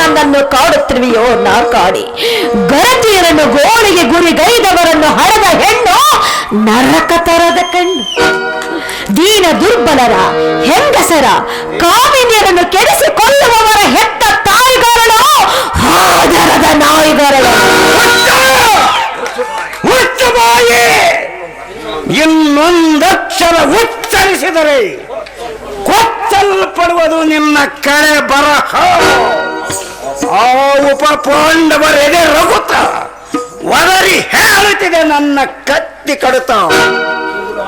ನನ್ನನ್ನು ಕಾಡುತ್ತಿರುವೆಯೋ ನಾ ಕಾಡಿ. ಗರತಿಯರನ್ನು ಗೋಳಿಗೆ ಗುರಿಗೈದವರನ್ನು ಹಡೆದ ಹೆಣ್ಣು ನರಕ ತರದ ಕಣ್ಣು. ದೀನ ದುರ್ಬಲರ ಹೆಂಗಸರ ಕಾಮಿನಿಯರನ್ನು ಕೆಡಿಸಿ ಕೊಲ್ಲುವವರ ಹೆತ್ತ ತಾಯಿಗಾರಳು ಹಾದರದ ನಾಯಿಗಾರಳು. ಇನ್ನೊಂದಕ್ಷರ ಉಚ್ಚರಿಸಿದರೆ ಕೊಚ್ಚಲ್ಪಡುವುದು ನಿನ್ನ ಕಳೆ ಬರಹ. ಆ ಉಪ ಪಾಂಡವರೆಗೆ ರಗುತ ಒದರಿ ಹೇಳುತ್ತಿದೆ ನನ್ನ ಕತ್ತಿ ಕಡುತ.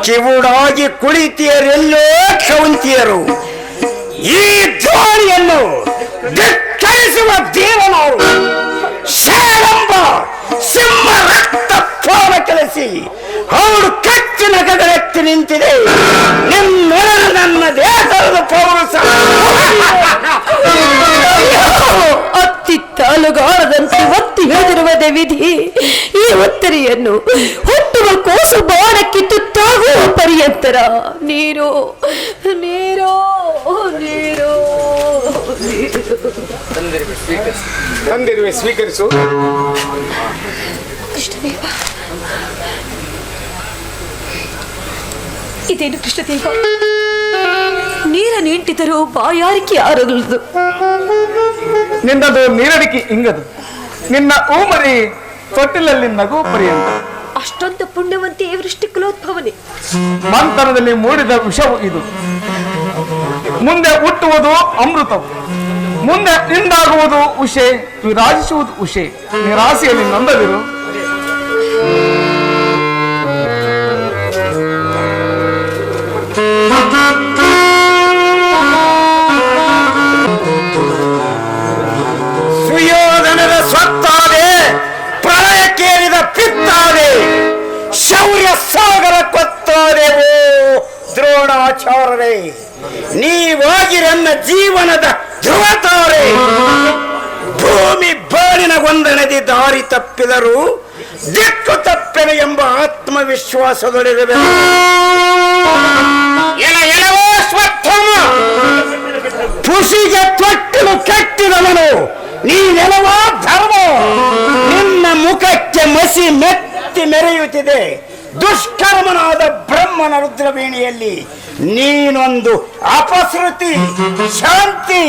ಕಿವುಡಾಗಿ ಕುಳಿತಿಯರೆಲ್ಲೋ ಕ್ಷವಂತಿಯರು. ಈ ಧ್ವನಿಯನ್ನು ಧಿಕ್ಕರಿಸುವ ದೇವನವರು ಶೇರಂಬ ಸಿಂಹ ರಕ್ತ ಫೋನ ಕೆಲಸಿ ಅವಳು ಕಚ್ಚಿನ ಗದರೆತ್ತಿ ನಿಂತಿದೆ. ನಿನ್ನೆರಳು ನನ್ನ ದೇಶದ ಪೌರುಷ. ಅತ್ತಿ ತಾಲುಗಾರದಂತೆ ಒತ್ತಿ ಹಿಡಿದಿರುವುದೇ ವಿಧಿ. ಈ ಒತ್ತರಿಯನ್ನು ಹುಟ್ಟುವ ಕೋಸು ಬಾಣಕ್ಕೆ ತುತ್ತಾಗುವ ಪರ್ಯಂತರ. ನೀರು ನೀರು ನೀರು. ತಂದಿರುವೆ ಸ್ವೀಕರಿಸು. ಕೃಷ್ಣದೇವ ಇದೇನು ಕೃಷ್ಣದೇವ? ನೀರ ನಿಂಟಿದರೂ ಬಾಯಾರಿಕೆ ಆರಗಲದು. ನಿನ್ನದು ನೀರಡಿಕೆ ಇಂಗದು. ನಿನ್ನ ಊಮರಿ ತೊಟ್ಟಿಲಲ್ಲಿ ನಗು ಪರ್ಯಂತ ಅಷ್ಟೊಂದು ಪುಣ್ಯವಂತಿ ವೃಷ್ಟಿ ಕುಲೋದ್ಭವನೆ. ಮಂತ್ರದಲ್ಲಿ ಮೂಡಿದ ವಿಷವು ಇದು. ಮುಂದೆ ಹುಟ್ಟುವುದು ಅಮೃತವು. ಮುಂದೆ ನಿಂದಾಗುವುದು ಉಷೆ ವಿರಾಜಿಸುವುದು ಉಷೆ. ನಿರಾಸೆಯಲ್ಲಿ ನಂದದಿರು ದ್ರೋಣಾಚಾರ್ಯರೇ ನೀವಾಗಿರನ್ನ ಜೀವನದ ಧ್ರುವತಾರೆ. ಭೂಮಿ ಬಾಳಿನ ನದಿ ದಾರಿ ತಪ್ಪಿದರು ದಿಕ್ಕು ತಪ್ಪೆನೆ ಎಂಬ ಕೆಟ್ಟಿದವನು ಪುಸಿಗೆ ತೊಟ್ಟಲು ಕಟ್ಟಿದವನು, ನೀನೆಲವ ಧರ್ಮ. ನಿನ್ನ ಮುಖಕ್ಕೆ ಮಸಿ ಮೆತ್ತಿ ಮೆರೆಯುತ್ತಿದೆ. ದುಷ್ಕರ್ಮನಾದ ಬ್ರಹ್ಮನ ರುದ್ರವೇಣಿಯಲ್ಲಿ ನೀನೊಂದು ಅಪಸೃತಿ ಶಾಂತಿ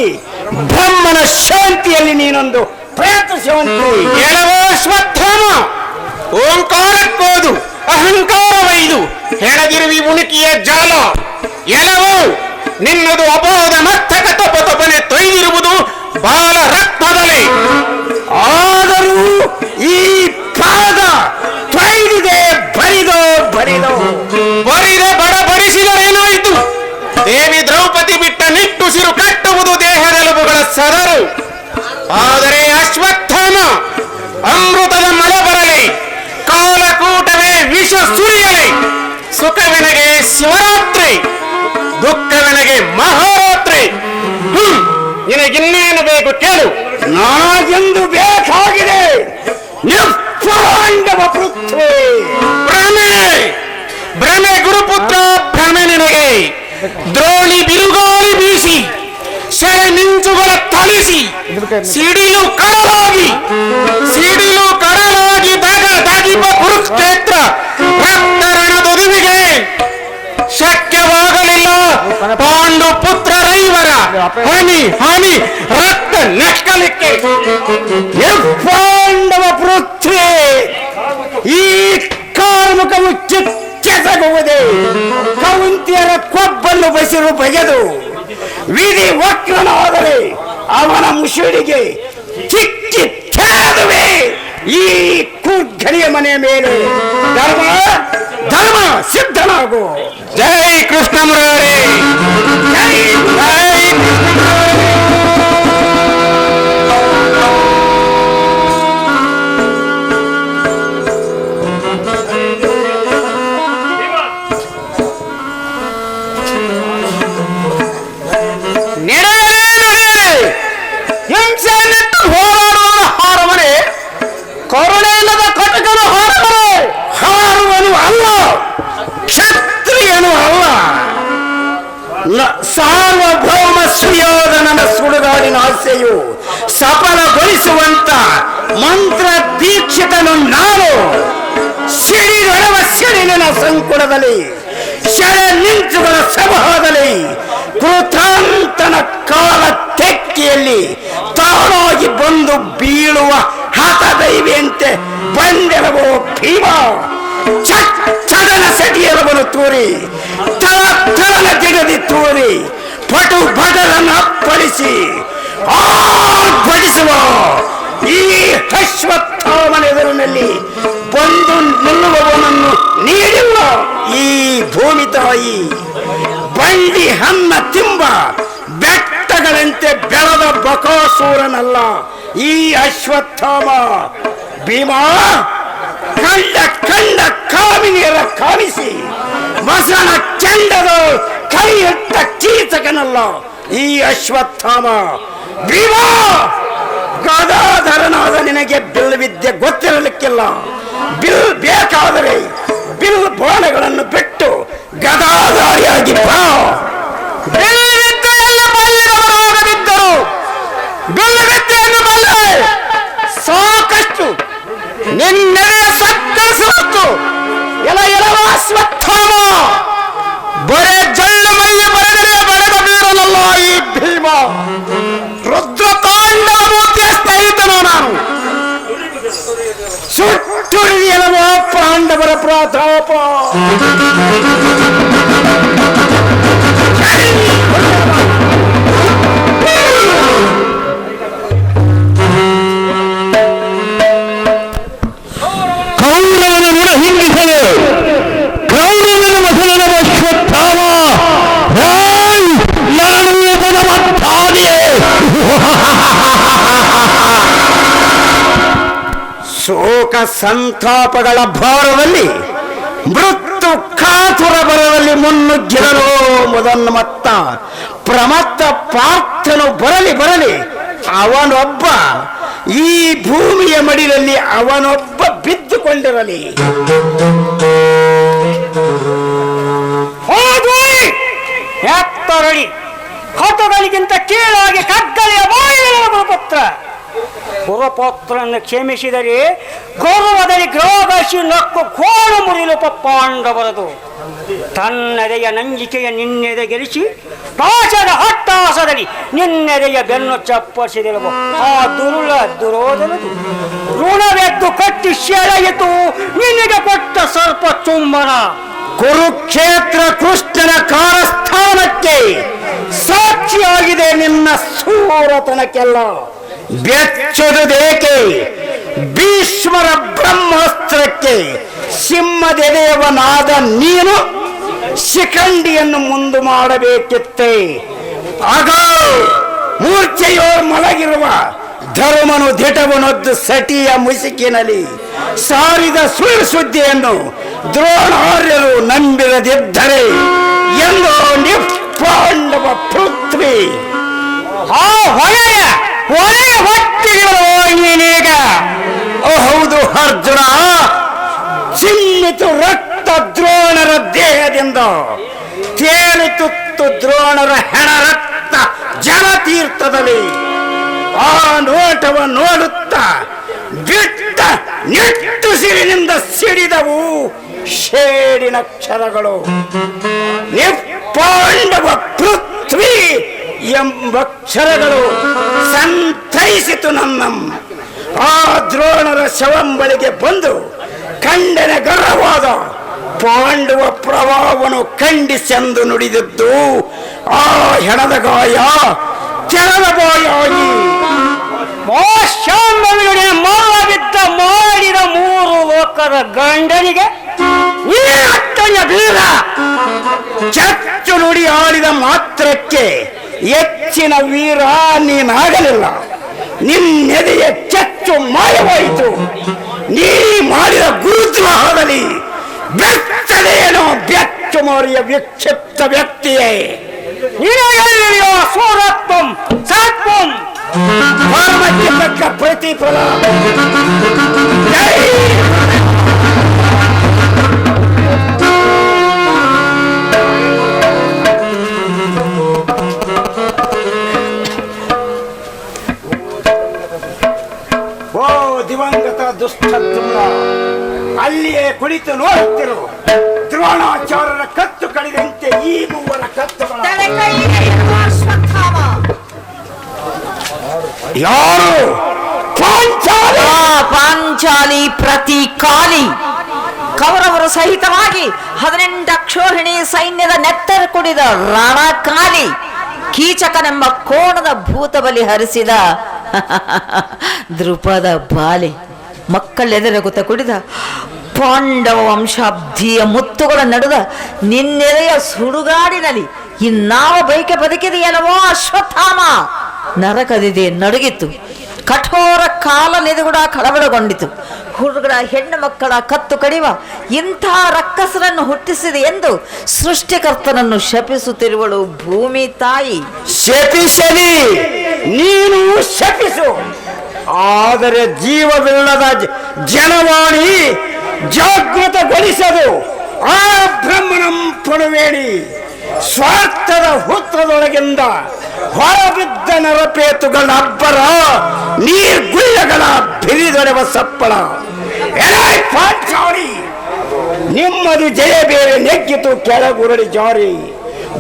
ಬ್ರಹ್ಮನ ಶಾಂತಿಯಲ್ಲಿ ನೀನೊಂದು ಪ್ರೇತ ಶಾಂತಿ ಎಳವೋ ಸ್ವತ್ಥಾಮ ಓಂಕಾರಕ್ಕೋದು ಅಹಂಕಾರವೈದು ಹೆಣಗಿರುವಿ ಉಣುಕಿಯ ಜಾಲ. ಎಲವೋ ನಿನ್ನದು ಅಬೋಧ ಮತ್ತಕ ತಪ ತಪನೆ ತೊಯ್ದಿರುವುದು ಬಾಲ ರಕ್ತದಲ್ಲಿ ಆದರೂ ಈ ಪಾದ ಬರಿದೋ. ಬರಿದ ಬಡ ಬರಿಸಿದರೇನಾಯಿತು ದೇವಿ ದ್ರೌಪದಿ ಬಿಟ್ಟ ನಿಟ್ಟುಸಿರು ಕಟ್ಟುವುದು ದೇಹದೆಲುಬುಗಳ ಸದರು ಆದರೆ ಅಶ್ವತ್ಥಾಮ ಅಮೃತದ ಮಳೆ ಬರಲಿ ಕಾಲಕೂಟವೇ ವಿಷ ಸುರಿಯಲಿ ಸುಖವೆನಗೆ ಶಿವರಾತ್ರಿ ದುಃಖವೆನಗೆ ಮಹಾರಾತ್ರಿ. ಹ್ಮ್ ನಿನಗಿನ್ನೇನು ಬೇಕು ಕೇಳು. ನಾಗೆಂದು ಬೇಕಾಗಿದೆ. ನಿಪ್ಪಾಂಡವ ಪೃಥ್ವಿ. ಭ್ರಮೆ ಗುರುಪುತ್ರ ಭ್ರಮೆ ನಿನಗೆ. ದ್ರೋಣಿ ಬಿರುಗಾಳಿ ಬೀಸಿ, ಸೆರೆ ಮಿಂಚುಗಳ ತಳಿಸಿ ಸಿಡಿಲು ಕಡಲಾಗಿ ಸಿಡಿಲು ಕಡಲಾಗಿ ದಾಗ ದಾಗಿಪ ಕುರುಕ್ಷೇತ್ರ ರಕ್ತರಣದೊದುವಿಗೆ ಶಕ್ಯವಾಗಲಿಲ್ಲ ಪಾಂಡು ಪುತ್ರ ರೈವರ ಹನಿ ಹನಿ ರಕ್ತ ನಕ್ಕಲಿಕ್ಕೆ. ಪಾಂಡವ ಪೃಥ್ವಿ, ಈ ಕಾರ್ಮುಕವು ಚಿಚ್ಚೆಸಗುವುದೇ ಕೌಂತಿಯರ ಕೊಬ್ಬನ್ನು ಬಸಿರು ಬಗೆದು ವಿಧಿ ವಕ್ರನಾದರೆ ಅವನ ಮುಸುಡಿಗೆ ಚಿಕ್ಕಿ ತೆರೆದುವೆ ಈ ಕೂರ್ಘಳಿಯ ಮನೆಯ ಮೇಲೆ ಧರ್ಮ ಧರ್ಮ ಸಿದ್ಧನಾಗು. ಜೈ ಕೃಷ್ಣ ಮುರಾರಿ. ಜೈ ಕರುಣೆ ಇಲ್ಲದ ಕಟಕನು ಹಾರುವನು ಹಾರುವನು ಅಲ್ಲ. ಕ್ಷತ್ರಿಯನು ಅಲ್ಲ. ಸಾರ್ವಭೌಮ ಸುಯೋಧನನ ಸುಡುಗಾಡಿನ ಆಸೆಯು ಸಫಲಗೊಳಿಸುವಂತ ಮಂತ್ರ ದೀಕ್ಷಿತನು ನಾನು ಸಿಡಿದೊಳವ ಸಿಡಿನ ಸಂಕುಲದಲ್ಲಿ ಶರ ನಿಂಚುಗಳ ಸಭಾದಲ್ಲಿ, ಕೃತಾಂತನ ಕಾಲ ತೆಕ್ಕಿಯಲ್ಲಿ ತಾನಾಗಿ ಬಂದು ಬೀಳುವ ಹತದೈವಿಯಂತೆ ಬಂದೆರವೋ ಭೀಮ. ಚಡನ ಸಟಿಯರವನು ತೂರಿ, ತಳ, ತಳನ ದಿಗದಿ ತೂರಿ, ಪಟು ಭಟರನ್ನು ಅಪ್ಪಳಿಸಿ ಬಕಾಸೂರನಲ್ಲ ಈ ಅಶ್ವತ್ಥಾಮ ಭೀಮಾ, ಕಂಡ ಕಂಡ ಕಾಮಿನಿಯರ ಕಾಣಿಸಿ ಮಸನ ಚಂಡದ ಕೈ ಇಟ್ಟ ಕೀಚಕನಲ್ಲ, ಈ ಅಶ್ವತ್ಥಾಮ ಭೀಮಾ! ಗದಾಧರನಾದ ನಿನಗೆ ಬಿಲ್ ವಿದ್ಯೆ ಗೊತ್ತಿರಲಿಕ್ಕಿಲ್ಲ. ಬಿಲ್ ಬೇಕಾದರೆ ಬಿಲ್ ಬಾಣಗಳನ್ನು ಬಿಟ್ಟು ಗದಾಧಾರಿಯಾಗಿ ಬಾ. ಪಾಂಡವರ ಸಂತಾಪಗಳ ಭಾರದಲ್ಲಿ ಮೃತ್ಯು ಕಾತುರ ಬರದಲ್ಲಿ ಮುನ್ನುಗ್ಗಿರಲು ಮತ್ತ. ಪ್ರಮತ್ತ ಪಾರ್ಥನು ಬರಲಿ ಬರಲಿ, ಅವನೊಬ್ಬ ಈ ಭೂಮಿಯ ಮಡಿಲಲ್ಲಿ ಅವನೊಬ್ಬ ಬಿದ್ದುಕೊಂಡಿರಲಿ. ಎತ್ತರಡಿ ಕೇಳಾಗಿ ಕೀಳಾಗಿ ಕಗ್ಗಲಿಯ ಬಾಯಿಗಳ ಗುರುಪುತ್ರ ಗುರುಪುತ್ರನ್ನು ಕ್ಷಮಿಸಿದರೆ ಗೌರವದಲ್ಲಿ ಗ್ರಾಗಸಿ ನಕ್ಕು ಕೋಣ ಮುರಿಲು ಪಾಂಡವರದು ತನ್ನೆದೆಯ ನಂಜಿಕೆಯ ನಿನ್ನೆದೆ ಗೆಲಿಸಿ ಪಾಶದ ಹಟ್ಟಾಸದಲ್ಲಿ ನಿನ್ನೆದೆಯ ಬೆನ್ನು ಚಪ್ಪರಿಸಿದಿರುವ ಆ ದುರುಳ ದುರೋಧನದು ಋಣವೆದ್ದು ಕಟ್ಟಿ ಸೆಳೆಯಿತು. ನಿನಗೆ ಕೊಟ್ಟ ಸರ್ಪ ಚುಂಬನ. ಕುರುಕ್ಷೇತ್ರ ಕೃಷ್ಣನ ಕಾರಸ್ಥಾನಕ್ಕೆ ಸಾಕ್ಷಿಯಾಗಿದೆ ನಿನ್ನ ಸೂರತನಕ್ಕೆಲ್ಲ. ಬೆಚ್ಚದುದೇಕೆ ಭೀಷ್ಮರ ಬ್ರಹ್ಮಾಸ್ತ್ರಕ್ಕೆ ಸಿಂಹದೆದೆಯವನಾದ ನೀನು ಶಿಖಂಡಿಯನ್ನು ಮುಂದು ಮಾಡಬೇಕಿತ್ತೆ. ಆಗ ಮೂರ್ಛೆಯೋರ್ ಮಲಗಿರುವ ಧರ್ಮನು ದಿಟವನೊದ್ದು ಸಟಿಯ ಮುಸುಕಿನಲ್ಲಿ ಸಾರಿದ ಸುಳ್ಳು ಸುದ್ದಿಯನ್ನು ದ್ರೋಣಾರ್ಯರು ನಂಬಿರದಿದ್ದರೆ ಎಂದು ನಿಪ್ಪಾಂಡವ ಪೃಥ್ವಿ. ಆ ಹೊಳೆಯ ಹೊಳೆಯ ಹೊಟ್ಟಿಗಳು ಓ, ಹೌದು ಅರ್ಜುನ. ಚಿಮ್ಮಿತು ರಕ್ತ ದ್ರೋಣರ ದೇಹದಿಂದ, ತೇಲಿತುತ್ತು ದ್ರೋಣರ ಹೆಣ ರಕ್ತ ಜಲತೀರ್ಥದಲ್ಲಿ ಆ ನೋಟವ ನೋಡುತ್ತ ಬಿಟ್ಟ ಸಿರಿನಿಂದ ಸಿಡಿದವು ಶೇಡಿನಕ್ಷರಗಳು ನಿಪ್ಪಾಂಡವ ಪೃಥ್ವಿ ಎಂಬಕ್ಷರಗಳು ಸಂತೈಸಿತು ನಮ್ಮ. ಆ ದ್ರೋಣರ ಶವಂಬಳಿಗೆ ಬಂದು ಖಂಡನೆ ಗರ್ವವಾದ ಪಾಂಡವ ಪ್ರಭಾವನು ಖಂಡಿಸೆಂದು ನುಡಿದದ್ದು, ಆ ಹೆಣದ ಗಾಯ ತೆರದ ಬಾಯಾಗಿ ಮಾಡಿದ್ದ ಮಾಡಿದ ಮೂರು ಲೋಕದ ಗಂಡನಿಗೆ ಚಚ್ಚು ನುಡಿ ಆಡಿದ ಮಾತ್ರಕ್ಕೆ ಹೆಚ್ಚಿನ ವೀರ ನೀನಾಗಲಿಲ್ಲ. ನಿನ್ನೆದೆಯ ಚಚ್ಚು ಮಾಯವಾಯಿತು. ನೀ ಮಾಡಿದ ಗುರುದ್ರೋಹದಲ್ಲಿ ಬೆಚ್ಚದೇನೋ ಬೆಚ್ಚು ಮೋರಿಯ ವಿಕ್ಷಿಪ್ತ ವ್ಯಕ್ತಿಯೇ. ಪ್ರತಿಫಲ. ದುಷ್ಟದ್ರುಮ್ನ ಅಲ್ಲಿಯೇ ಕುಳಿತು ನೋಡುತ್ತಿರು. ದ್ರೋಣಾಚಾರ್ಯರ ಕತ್ತು ಕಡಿದಂತೆ ಈ ಮೂವರ ಕತ್ತು ಯಾರು? ಪಾಂಚಾಲಿ. ಪ್ರತಿ ಕಾಲಿ. ಕೌರವರು ಸಹಿತವಾಗಿ ಹದಿನೆಂಟು ಅಕ್ಷೋಹಿಣಿ ಸೈನ್ಯದ ನೆತ್ತರ ಕುಡಿದ ರಣಕಾಲಿ ಕೀಚಕನೆಂಬ ಕೋಣದ ಭೂತ ಬಲಿ ಹರಿಸಿದ ದೃಪದ ಬಾಲಿ. ಮಕ್ಕಳೆದರಗುತ್ತ ಕುಡಿದ ಪಾಂಡವ ವಂಶಾಬ್ಧಿಯ ಮುತ್ತುಗಳ ನಡುದ ನಿನ್ನೆಲೆಯ ಸುಡುಗಾಡಿನಲ್ಲಿ ಇನ್ನಾವ ಬೈಕೆ ಬದುಕಿದೆಯಲ್ಲವೋ ಅಶ್ವತ್ಥಾಮ. ನರಕದಿದೆ ನಡುಗಿತ್ತು. ಕಠೋರ ಕಾಲ ನೆದುಗುಡ ಕಳವಳಗೊಂಡಿತು. ಹುಡುಗರ ಹೆಣ್ಣು ಮಕ್ಕಳ ಕತ್ತು ಕಡಿವ ಇಂಥ ರಕ್ಕಸರನ್ನು ಹುಟ್ಟಿಸಿದೆ ಎಂದು ಸೃಷ್ಟಿಕರ್ತನನ್ನು ಶಪಿಸುತ್ತಿರುವಳು ಭೂಮಿ ತಾಯಿ. ಶಪಿಸಲಿ. ನೀನು ಶಪಿಸು. ಆದರೆ ಜೀವವಿಲ್ಲದ ಜನವಾಣಿ ಜಾಗೃತಗೊಳಿಸದು. ಆ ಬ್ರಹ್ಮಣಂ ಪಡುವೇಡಿ ಸ್ವಾರ್ಥದ ಹುತ್ತದೊಳಗಿಂದ ಹೊರಬಿದ್ದ ನರಪೇತುಗಳ ಅಬ್ಬರ, ನೀರ್ಗುಳ್ಳಗಳ ಬಿರಿದೊಡೆವ ಸಪ್ಪಳ. ಪಾಂಚಾಲಿ ನಿಮ್ಮದು ಜಯ ಬೇರೆ ನೆಗ್ಗಿತು ಕೆಳಗುರಳಿ ಜಾರಿ.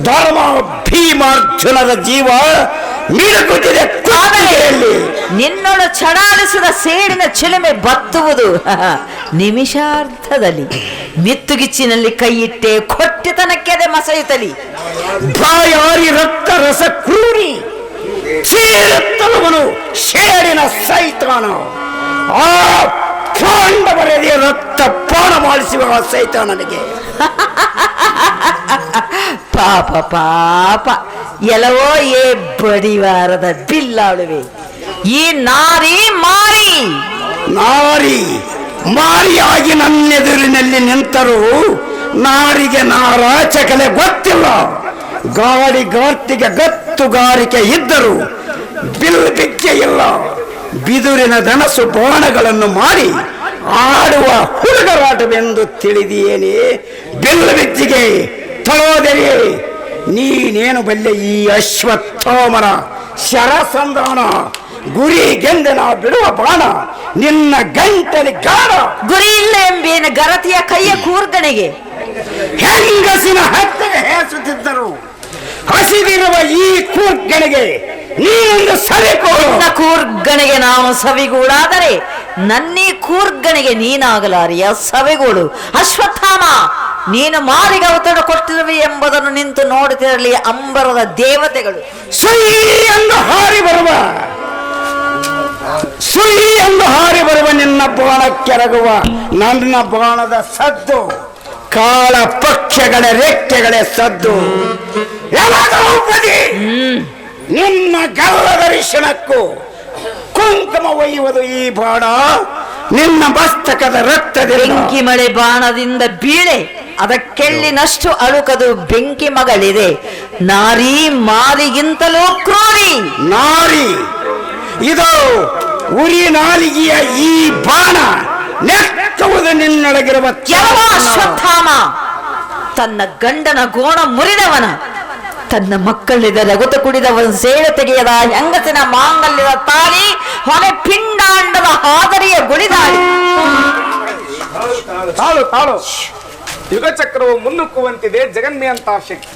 ಧರ್ಮ ಭೀಮಾರ್ಜುನದ ಜೀವ ಮಿಡುಗುತ್ತಿದೆ ಕೂತಿದೆ ನಿನ್ನೊಳ ಚಡಾಲಿಸಿದ ಸೇಡಿನ ಚಿಲುಮೆ ಬತ್ತುವುದು ನಿಮಿಷಾರ್ಧದಲ್ಲಿ. ಮಿತ್ತುಗಿಚ್ಚಿನಲ್ಲಿ ಕೈಯಿಟ್ಟೆ ಕೊಟ್ಟಿತನಕ್ಕೆದೆ ಮಸೆಯುತ್ತಲಿ. ಬಾಯಾರಿ ರಕ್ತ ರಸ ಕೂರಿ ಚೀರುತ್ತಲವನು ಶೇಡಿನ ಸೈತಾನ. ಆ ಪಾಂಡವರದೇ ರಕ್ತ ಪಾನ ಮಾಡಿಸುವ ಸೈತಾನನಿಗೆ. ಪಾಪ ಪಾಪ. ಎಲ್ಲವೋ ಏ ಬಡಿವಾರದ ಬಿಲ್ಲಾಳುವೆ. ಈ ನಾರಿ ಮಾರಿ. ನಾರಿ ಮಾರಿಯಾಗಿ ನನ್ನೆದುರಿನಲ್ಲಿ ನಿಂತರೂ ನಾರಿಗೆ ನಾರಾಚಕಲೆ ಗೊತ್ತಿಲ್ಲ. ಗಾಡಿ ಗಾರ್ತಿಗೆ ಗತ್ತುಗಾರಿಕೆ ಇದ್ದರು ಬಿಲ್ ಬಿಕ್ಕೆ ಇಲ್ಲ. ಬಿದುರಿನ ದನಸು ಬೋಣಗಳನ್ನು ಮಾಡಿ ಆಡುವ ಹುಡುಗರಾಟವೆಂದು ತಿಳಿದಿಯೇನೆ. ಬಿಲ್ಲು ಬಿಚ್ಚಿಗೆ ತಳೋದೆರೆ ನೀನೇನು ಬಲ್ಲೆ ಈ ಅಶ್ವತ್ಥೋಮನ ಶರಸಂಧಾನ ಗುರಿ ಗೆಂದನ ಬಿಡುವ ಬಾಣ ನಿನ್ನ ಗಂಟಲಿ ಗಾಢ ಗುರಿ ಇಲ್ಲ ಎಂಬೇನ ಗರತಿಯ ಕೈಯ ಕೂರ್ಗಣೆಗೆ ಹೆಂಗಸಿನ ಹತ್ತಿಗೆ ಹೇಸುತ್ತಿದ್ದರು ಹಸಿದಿರುವ ಈ ಕೂರ್ಗಣಿಗೆ ನೀನೊಂದು ಸವಿ ನನ್ನ ಕೂರ್ಗಣೆಗೆ ನಾನು ಸವಿಗೂಡಾದರೆ ನನ್ನೀ ಕೂರ್ಗಣೆಗೆ ನೀನಾಗಲಾರಿಯ ಸವಿಗೋಳು. ಅಶ್ವತ್ಥಾಮ ನೀನು ಮಾರಿಗೆ ಒತ್ತಡ ಕೊಟ್ಟಿರುವೆ ಎಂಬುದನ್ನು ನಿಂತು ನೋಡುತ್ತಿರಲಿ ಅಂಬರದ ದೇವತೆಗಳು. ಸುಯಿ ಎಂದು ಹಾರಿ ಬರುವ. ಸುಯಿ ಎಂದು ಹಾರಿ ಬರುವ ನಿನ್ನ ಬಾಣ ಕೆರಗುವ ನನ್ನ ಬಾಣದ ಸದ್ದು. ಕಾಳ ಪಕ್ಷಗಳ ರೆಕ್ಕೆಗಳೇ ಸದ್ದು. ದ್ರೌಪದಿ ನಿನ್ನ ಗಲ್ಲದ ರಿಷಣಕ್ಕೂ ಕುಂಕುಮ ಒಯ್ಯುವುದು ಈ ಬಾಣ. ನಿನ್ನ ಮಸ್ತಕದ ರಕ್ತದ ಬೆಂಕಿ ಮಳೆ ಬಾಣದಿಂದ ಬೀಳೆ. ಅದಕ್ಕೆಳ್ಳಿನಷ್ಟು ಅಳುಕದು ಬೆಂಕಿ ಮಗಳಿದೆ. ನಾರಿ ಮಾರಿಗಿಂತಲೂ ಕ್ರೂರಿ ನಾರಿ. ಇದು ಉರಿ ನಾಲಿಗೆಯ ಈ ಬಾಣ. ನೆಕ್ಕುವುದು ನಿನ್ನೊಳಗಿರುವ ಯಾವ ಅಶ್ವತ್ಥಾಮ? ತನ್ನ ಗಂಡನ ಗೋಣ ಮುರಿದವನ. ತನ್ನ ಮಕ್ಕಳಿದ ರಗುತ ಕುಡಿದವನ ಸೇವೆ ತೆಗೆಯದ ಹೆಂಗಸಿನ ಮಾಂಗಲ್ಯದ ತಾಳಿ ಹೊಲೆ ಪಿಂಡಾಂಡದ ಹಾದರಿಯ ಗುಳಿದಾಳಿ ತಾಳು ತಾಳು. ಯುಗ ಚಕ್ರವು ಮುನ್ನುಕ್ಕುವಂತಿದೆ ಜಗನ್ಮಯಂತ ಶಕ್ತಿ.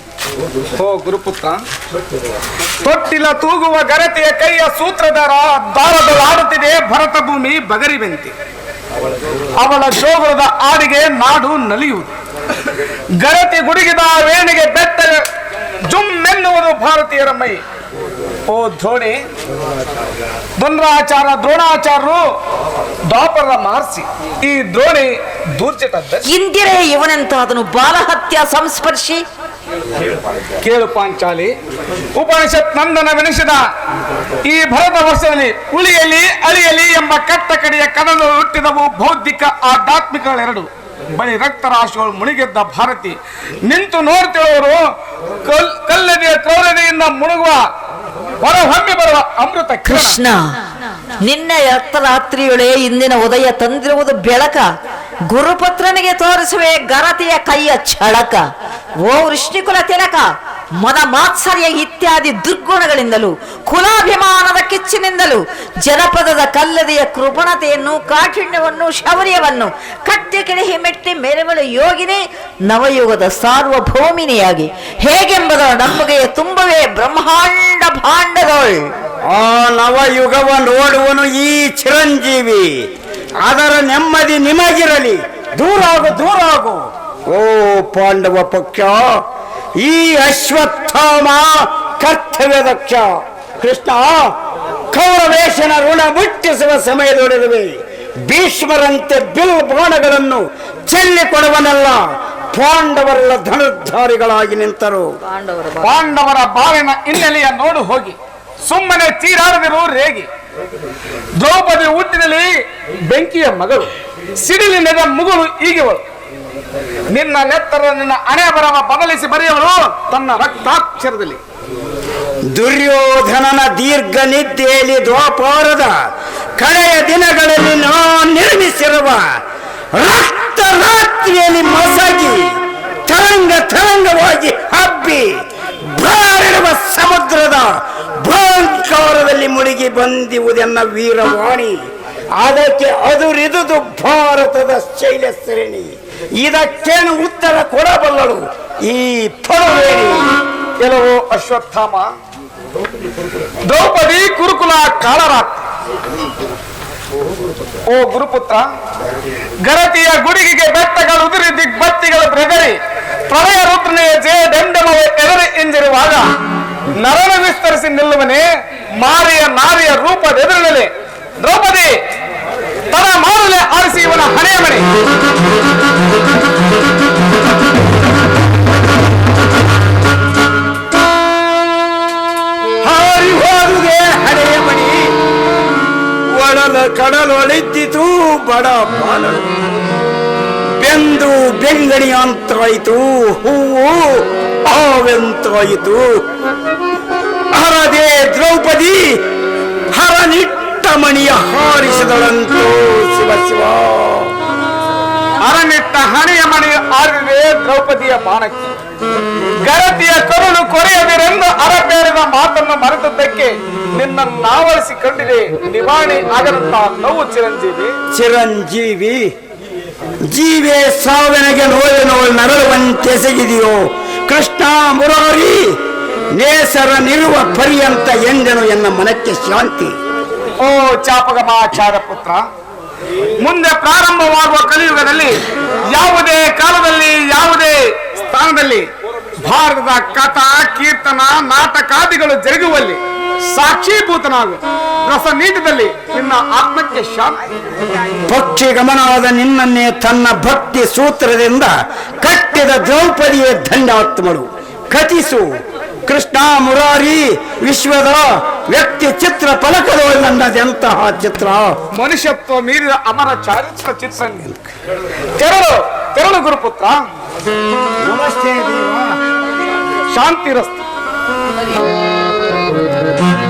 ಓ ಗುರುಪುತ್ರ, ತೊಟ್ಟಿಲ ತೂಗುವ ಗರತೆಯ ಕೈಯ ಸೂತ್ರಧಾರ ದಾರದಲ್ಲಾಡುತ್ತಿದೆ ಭರತ ಭೂಮಿ ಬಗರಿವೆಂತೆ. ಅವಳ ಶೋಭದ ಆಡಿಗೆ ನಾಡು ನಲಿಯುವುದು. ಗರತಿ ಗುಡುಗಿದ ವೇಣಿಗೆ ಬೆಟ್ಟ ಜುಮ್ಮೆನ್ನುವುದು ಭಾರತೀಯರ ಮೈ. ಓ ದ್ರೋಣಿ ಧನ್ರಾಚಾರ ದ್ರೋಣಾಚಾರ್ಯರು ದ್ವಾಪರ ಮಾರ್ಸಿ. ಈ ದ್ರೋಣಿ ದೂರ್ಚಟ ಇಂದಿರೇ ಅದನ್ನು ಬಾಲಹತ್ಯ ಸಂಸ್ಪರ್ಶಿ. ಕೇಳು ಪಾಂಚಾಲಿ ಉಪನಿಷತ್ ನಂದನವೆನಿಸಿದ ಈ ಭರತ ವರ್ಷದಲ್ಲಿ ಉಳಿಯಲಿ ಅಳಿಯಲಿ ಎಂಬ ಕಟ್ಟ ಕಡೆಯ ಕಡಲು ಹುಟ್ಟಿದವು ಬೌದ್ಧಿಕ ಆಧ್ಯಾತ್ಮಿಕಗಳೆರಡು. ಬಳಿ ರಕ್ತರಾಶಿಗಳು ಮುಳುಗಿದ್ದ ಭಾರತಿ. ನಿಂತು ನೋಡ್ತಿರೋರು ಕಲ್ ಕಲ್ಲದೆಯ ಕ್ರೌರ್ಯತೆಯಿಂದ ಮುಳುಗುವ ಹೊರಹೊಮ್ಮಿ ಬರುವ ಅಮೃತ ಕೃಷ್ಣ ನಿನ್ನೆ ರಾತ್ರಿಯೊಳೆ ಇಂದಿನ ಉದಯ ತಂದಿರುವುದು ಬೆಳಕ. ಗುರುಪುತ್ರನಿಗೆ ತೋರಿಸುವೆ ಗರತಿಯ ಕೈಯ ಛಳಕ. ಓ ವೃಷ್ಣಿಕುಲ ತಿಲಕ, ಮದ ಮಾತ್ಸರ್ಯ ಇತ್ಯಾದಿ ದುರ್ಗುಣಗಳಿಂದಲೂ, ಕುಲಾಭಿಮಾನದ ಕಿಚ್ಚಿನಿಂದಲೂ, ಜನಪದದ ಕಲ್ಲದೆಯ ಕೃಪಣತೆಯನ್ನು, ಕಾಠಿಣ್ಯವನ್ನು, ಶೌರ್ಯವನ್ನು ಕಟ್ಟಿ ಕೆಳಹಿ ಮೆಟ್ಟಿ ಮೆರೆಮಳು ಯೋಗಿನಿ ನವಯುಗದ ಸಾರ್ವಭೌಮಿನಿಯಾಗಿ. ಹೇಗೆಂಬುದ ನಮಗೆ ತುಂಬವೇ ಬ್ರಹ್ಮಾಂಡ ಭಾಂಡಗಳು ಆ ನವಯುಗವ ನೋಡುವನು ಈ ಚಿರಂಜೀವಿ. ಅದರ ನೆಮ್ಮದಿ ನಿಮಗಿರಲಿ. ದೂರ ಆಗು ದೂರ ಆಗು. ಓ ಪಾಂಡವ ಪಕ್ಷ ಈ ಅಶ್ವತ್ಥಾಮ ಕರ್ತವ್ಯ ದಕ್ಷ ಕೃಷ್ಣ ಕೌರವೇಶನ ಋಣ ಮುಟ್ಟಿಸುವ ಸಮಯದೊಡರುವೆ ಭೀಷ್ಮರಂತೆ ಬಿಲ್ ಬಾಣಗಳನ್ನು ಚೆಲ್ಲಿಕೊಡುವನಲ್ಲ. ಪಾಂಡವರೆಲ್ಲ ಧನುರ್ಧಾರಿಗಳಾಗಿ ನಿಂತರು. ಪಾಂಡವರ ಬಾವಿನ ಹಿನ್ನೆಲೆಯ ನೋಡು ಹೋಗಿ. ಸುಮ್ಮನೆ ತೀರಾಡದಿರುವ ರೇಗಿ. ದ್ರೌಪದಿ ಹುಟ್ಟಿನಲ್ಲಿ ಬೆಂಕಿಯ ಮಗಳು ಸಿಡಿಲಿನದ ಮುಗುಳು ಈಗಿವಳು. ನಿನ್ನ ನೆತ್ತರ ನಿನ್ನ ಹಣೆ ಬರವ ಬದಲಿಸಿ ಬರೆಯವಳು ತನ್ನ ರಕ್ತಾಕ್ಷರದಲ್ಲಿ. ದುರ್ಯೋಧನನ ದೀರ್ಘ ನಿದ್ದೆಯಲ್ಲಿ ದ್ವಾಪಾರದ ಕಡೆಯ ದಿನಗಳಲ್ಲಿ ನಾನು ನಿರ್ಮಿಸಿರುವ ರಕ್ತ ರಾತ್ರಿಯಲ್ಲಿ ಮಸಗಿ ತರಂಗ ತರಂಗವಾಗಿ ಹಬ್ಬಿ ಬಾರಿಡುವ ಸಮುದ್ರದ ಭಯಂಕಾರದಲ್ಲಿ ಮುಳುಗಿ ಬಂದಿವುದೆನ್ನ ವೀರವಾಣಿ. ಅದಕ್ಕೆ ಅದುರಿದುದು ಭಾರತದ ಶೈಲ ಶ್ರೇಣಿ ಇದಕ್ಕೇನು ಉತ್ತರ ಕೊಡಬಲ್ಲಳು? ಈ ಫಲವೇಣಿ ಕೆಲವು ಅಶ್ವತ್ಥಾಮ. ದ್ರೌಪದಿ ಕುರುಕುಲ ಕಾಳರಾತ್ ಓ ಗುರುಪುತ್ರ, ಗರತಿಯ ಗುಡಿಗೆಗೆ ಬೆತ್ತಗಳು ಉದುರಿ ದಿಗ್ಬತ್ತಿಗಳು ಬೆದರಿ ಪ್ರಳಯ ರುದ್ರನೆಯ ಜಯ ದಂಡಮವ ಎದುರು ಎಂದಿರುವಾಗ ನರನ ವಿಸ್ತರಿಸಿ ನಿಲ್ಲುವನೆ ಮಾರಿಯ ನಾರಿಯ ರೂಪದೆದುರಿನಲ್ಲಿ ದ್ರೌಪದಿ ತನ ಮಾಡಲೆ ಆರಿಸಿ ಇವನ ಹಣೆಯ ಹೋದುದೇ ಹಳೆಯ ಮಣಿ ಕಡಲೊಳಿದ್ದಿತು ಬಡ ಬಾಲಳು ಬೆಂದು ಬೆಂಗಣಿ ಅಂತಾಯಿತು ಹೂವು ಆವೆಂತಾಯಿತು ಹರದೇ ದ್ರೌಪದಿ ಹರನಿಟ್ಟ ಮಣಿಯ ಹಾರಿಸಿದಳಂತು ಶಿವ ಶಿವ. ಅರನಿಟ್ಟ ಹಣೆಯ ಮಣಿ ಆರಿದೆ ದ್ರೌಪದಿಯ ಬಾಣಕ್ಕೆ. ಗರತಿಯ ಕರುಳು ಕೊರೆಯದಿರೆಂದು ಅರಬೇರದ ಮಾತನ್ನು ಮರೆತದ್ದಕ್ಕೆ ನಿನ್ನ ನಾವಳಿಸಿಕೊಂಡಿದೆ. ನಿವಾರಣೆ ಆಗದಂತ ನೋವು ಚಿರಂಜೀವಿ. ಚಿರಂಜೀವಿ ಜೀವೇ ಸಾವಿನಗೆ ನೋವಿನೋಳು ನರಳುವಂತೆಸಗಿದೆಯೋ ಕೃಷ್ಣ ಮುರಾರಿ, ನೇಸರ ನಿರುವ ಪರ್ಯಂತ ಎಂದನು ಎನ್ನ ಮನಕ್ಕೆ ಶಾಂತಿ? ಓ ಚಾಪಗಮಾಚಾರ ಪುತ್ರ, ಮುಂದೆ ಪ್ರಾರಂಭವಾಗುವ ಕಲಿಯುಗದಲ್ಲಿ ಯಾವುದೇ ಕಾಲದಲ್ಲಿ, ಯಾವುದೇ ಸ್ಥಾನದಲ್ಲಿ ಭಾರತದ ಕಥಾ, ಕೀರ್ತನ, ನಾಟಕಾದಿಗಳು ಜರುಗುವಲ್ಲಿ ಸಾಕ್ಷೀಭೂತನಾಗು ರಸ ನೀಟದಲ್ಲಿ ನಿನ್ನ ಆತ್ಮಕ್ಕೆ ಶಾಂತಿ. ಪಕ್ಷಿ ಗಮನವಾದ ನಿನ್ನನ್ನೇ ತನ್ನ ಭಕ್ತಿ ಸೂತ್ರದಿಂದ ಕಟ್ಟಿದ ದ್ರೌಪದಿಯೇ ದಂಡಾತ್ಮಳು ಕಥಿಸು ಕೃಷ್ಣ ಮುರಾರಿ ವಿಶ್ವದ ವ್ಯಕ್ತಿ ಚಿತ್ರ ಫಲಕದೊಳಗಂಡದೆಂತಹ ಚಿತ್ರ. ಮನುಷ್ಯತ್ವ ಮೀರಿದ ಅಮರ ಚಾರಿತ್ರ ಚಿತ್ರ ತೆರಳು ತೆರಳು ಗುರುಪುತ್ರ. ಶಾಂತಿ ರಸ್ತೆ.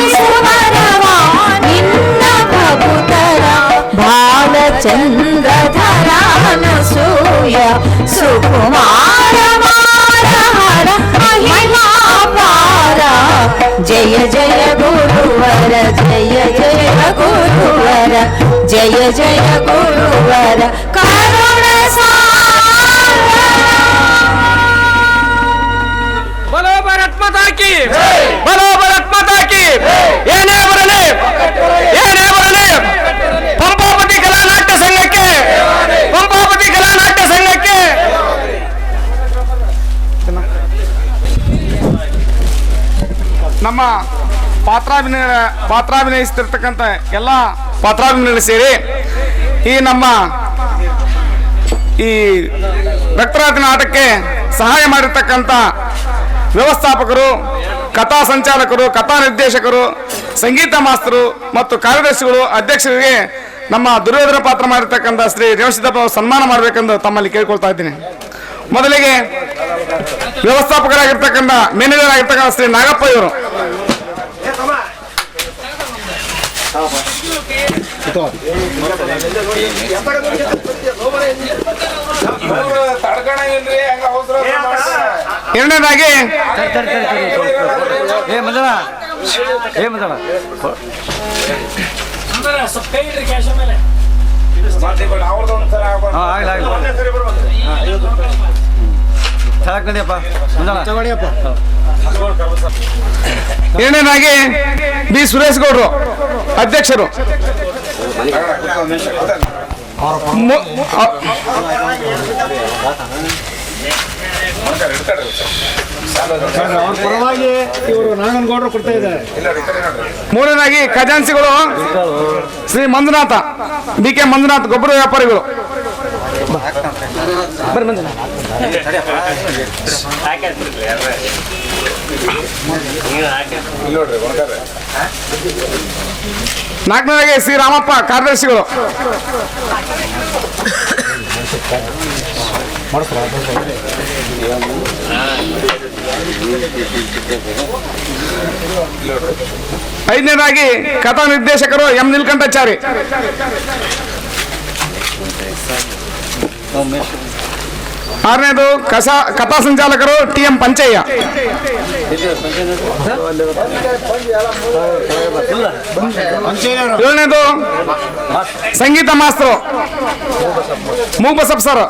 ಪಾಲಿಸುವರವ ನಿನ್ನ ಪ್ರಭುತರ ಬಾಲಚಂದ್ರಧರಾನಸೂಯ ಸುಕುಮಾರ ಮಾರ ಹರ ಮಹಿಮಾಪಾರ ಜಯ ಜಯ ಗುರುವರ ಜಯ ಜಯ ಗುರುವರ ಜಯ ನಮ್ಮ ಪಾತ್ರಾಭಿನಯ ಪಾತ್ರಾಭಿನಯಿಸ್ತಿರ್ತಕ್ಕಂಥ ಎಲ್ಲ ಪಾತ್ರಾಭಿನಯ ಸೇರಿ ಈ ನಮ್ಮ ಈ ರಕ್ತರಾತ್ರಿ ನಾಟಕಕ್ಕೆ ಸಹಾಯ ಮಾಡಿರ್ತಕ್ಕಂಥ ವ್ಯವಸ್ಥಾಪಕರು, ಕಥಾ ಸಂಚಾಲಕರು, ಕಥಾ ನಿರ್ದೇಶಕರು, ಸಂಗೀತ ಮಾಸ್ತರು ಮತ್ತು ಕಾರ್ಯದರ್ಶಿಗಳು, ಅಧ್ಯಕ್ಷರಿಗೆ ನಮ್ಮ ದುರ್ಯೋಧನ ಪಾತ್ರ ಮಾಡಿರ್ತಕ್ಕಂಥ ಶ್ರೀ ರೇವಸಿದ್ದಪ್ಪ ಸನ್ಮಾನ ಮಾಡಬೇಕೆಂದು ತಮ್ಮಲ್ಲಿ ಕೇಳ್ಕೊಳ್ತಾ ಇದ್ದೀನಿ. ಮೊದಲಿಗೆ ವ್ಯವಸ್ಥಾಪಕರಾಗಿರ್ತಕ್ಕಂಥ ಮ್ಯಾನೇಜರ್ ಆಗಿರ್ತಕ್ಕಂಥ ಶ್ರೀ ನಾಗಪ್ಪ ಇವರು. ಎರಡನೇದಾಗಿ ಆಗ್ಲಿ ಆಗ್ಲಿ ಮಂಜಳ ಬಿ ಸುರೇಶ್ ಗೌಡ್ರು ಅಧ್ಯಕ್ಷರು ಮೂರನಾಗಿ ಮೂರನೇದಾಗಿ ಖಜಾನ್ಸಿಗಳು ಶ್ರೀ ಮಂಜುನಾಥ ಬಿ ಕೆ ಮಂಜುನಾಥ್ ಗೊಬ್ಬರ ವ್ಯಾಪಾರಿಗಳು. ನಾಲ್ಕನೇದಾಗಿ ಶ್ರೀ ರಾಮಪ್ಪ ಕಾರ್ಯದರ್ಶಿಗಳು. ಐದನೇದಾಗಿ ಕಥಾ ನಿರ್ದೇಶಕರು ಎಂ ನೀಲಕಂಠಾಚಾರಿ. ಆರನೇದು ಕಸ ಕಥಾ ಸಂಚಾಲಕರು ಟಿ ಎಂ ಪಂಚಯ್ಯ. ಏಳನೇದು ಸಂಗೀತ ಮಾಸ್ತರು ಮೂಗ್ ಸರ್.